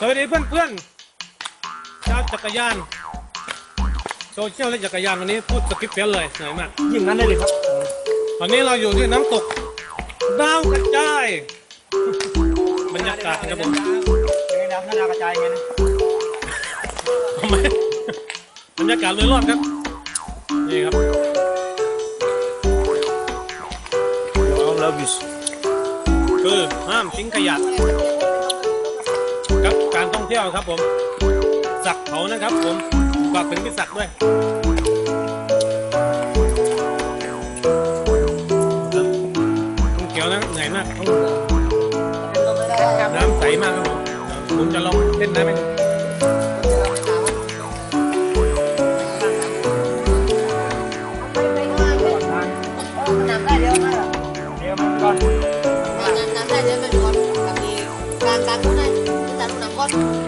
สวัสดีเพื่อนเพื่อนๆชาวจักรยาน โซเชียลและจักรยานวันนี้พูดสคริปต์เพี้ยนเลยเหนื่อยมากยิ่งนั้นได้เลยครับวันนี้เราอยู่ที่น้ำตกดาวกระจายบรรยากาศครับผมยังไงนะหน้าดาวกระจายไงนะทำไมบรรยากาศเลยรอดครับ นี่ครับเอาเลิฟบิชคือห้ามทิ้งขยะกับการท่อง เที่ยวครับผม สักเขานะครับผมฝากถึงพี่ศักด้วยคุณเขียวนะเหนื่อยมากน้ำใสมากครับผมคุณจะลองเล่นได้ไหมน้ำได้เยอะมากเดี๋ยวมันก่อนน้ำได้เยอะเป็นคนแบบนี้การการพูดได้ ก